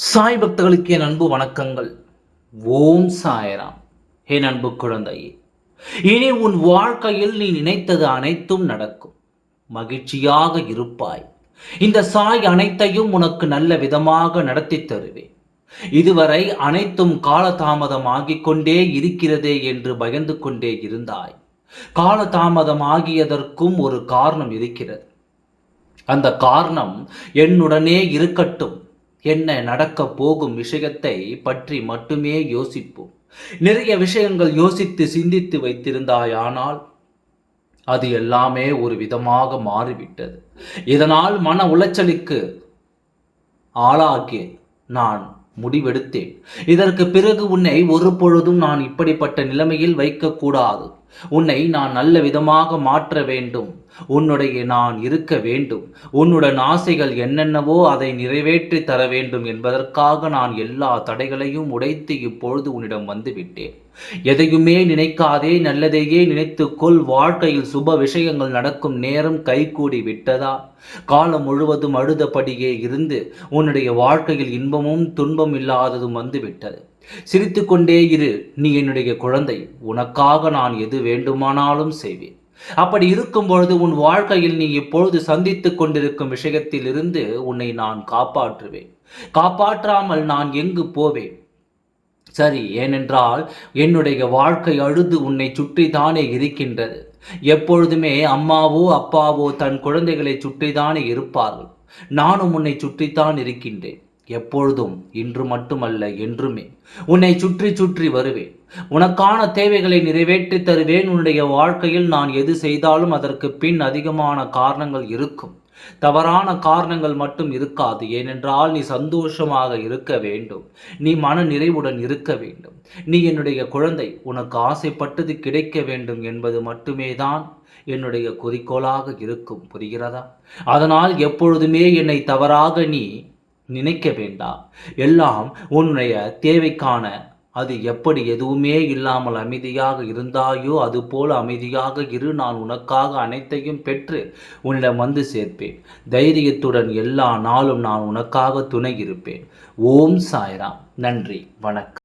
சாய் பக்தர்களுக்கு என் அன்பு வணக்கங்கள். ஓம் சாயராம். என் அன்பு குழந்தையே இனி உன் வாழ்க்கையில் நீ நினைத்தது அனைத்தும் நடக்கும். மகிழ்ச்சியாக இருப்பாய். இந்த சாய் அனைத்தையும் உனக்கு நல்ல விதமாக நடத்தி தருவேன். இதுவரை அனைத்தும் காலதாமதமாகிக் கொண்டே இருக்கிறதே என்று பயந்து கொண்டே இருந்தாய். காலதாமதமாகியதற்கும் ஒரு காரணம் இருக்கிறது. அந்த காரணம் என்னுடனே இருக்கட்டும். என்ன நடக்க போகும் விஷயத்தை பற்றி மட்டுமே யோசிப்போம். நிறைய விஷயங்கள் யோசித்து சிந்தித்து வைத்திருந்தாயானால் அது எல்லாமே ஒரு விதமாக மாறிவிட்டது. இதனால் மன உளைச்சலுக்கு ஆளாகி நான் முடிவெடுத்தேன். இதற்கு பிறகு உன்னை ஒரு பொழுதும் நான் இப்படிப்பட்ட நிலைமையில் வைக்கக்கூடாது. உன்னை நான் நல்ல விதமாக மாற்ற வேண்டும். உன்னுடைய நான் இருக்க வேண்டும். உன்னுடன் ஆசைகள் என்னென்னவோ அதை நிறைவேற்றி தர வேண்டும் என்பதற்காக நான் எல்லா தடைகளையும் உடைத்து இப்பொழுது உன்னிடம் வந்துவிட்டேன். எதையுமே நினைக்காதே நல்லதையே நினைத்துக்கொள். வாழ்க்கையில் சுப விஷயங்கள் நடக்கும் நேரம் கைகூடி விட்டதா? காலம் முழுவதும் அழுதபடியே இருந்து உன்னுடைய வாழ்க்கையில் இன்பமும் துன்பம் இல்லாததும் வந்துவிட்டது. சிரித்து கொண்டே இரு நீ என்னுடைய குழந்தை. உனக்காக நான் எது வேண்டுமானாலும் செய்வேன். அப்படி இருக்கும் பொழுது உன் வாழ்க்கையில் நீ இப்பொழுது சந்தித்துக் கொண்டிருக்கும் விஷயத்தில் இருந்து உன்னை நான் காப்பாற்றுவேன். காப்பாற்றாமல் நான் எங்கு போவேன்? சரி ஏனென்றால் என்னுடைய வாழ்க்கை அழுது உன்னை சுற்றித்தானே இருக்கின்றது. எப்பொழுதுமே அம்மாவோ அப்பாவோ தன் குழந்தைகளை சுற்றித்தானே இருப்பார்கள். நானும் உன்னை சுற்றித்தான் இருக்கின்றேன். எப்பொழுதும் இன்று மட்டுமல்ல என்றுமே. உன்னை சுற்றி சுற்றி வருவேன். உனக்கான தேவைகளை நிறைவேற்றி தருவேன். உன்னுடைய வாழ்க்கையில் நான் எது செய்தாலும் அதற்கு பின் அதிகமான காரணங்கள் இருக்கும். தவறான காரணங்கள் மட்டும் இருக்காது. ஏனென்றால் நீ சந்தோஷமாக இருக்க வேண்டும். நீ மன நிறைவுடன் இருக்க வேண்டும். நீ என்னுடைய குழந்தை. உனக்கு ஆசைப்பட்டது கிடைக்க வேண்டும் என்பது மட்டுமே தான் என்னுடைய குறிக்கோளாக இருக்கும். புரிகிறதா? அதனால் எப்பொழுதுமே என்னை தவறாக நீ நினைக்க வேண்டாம் எல்லாம் உன்னுடைய தேவைக்கான. அது எப்படி எதுவுமே இல்லாமல் அமைதியாக இருந்தாயோ அதுபோல் அமைதியாக இரு நான் உனக்காக அனைத்தையும் பெற்று உன்னிடம் வந்து சேர்ப்பேன். தைரியத்துடன் எல்லா நாளும் நான் உனக்காக துணை இருப்பேன். ஓம் சாய்ராம். நன்றி. வணக்கம்.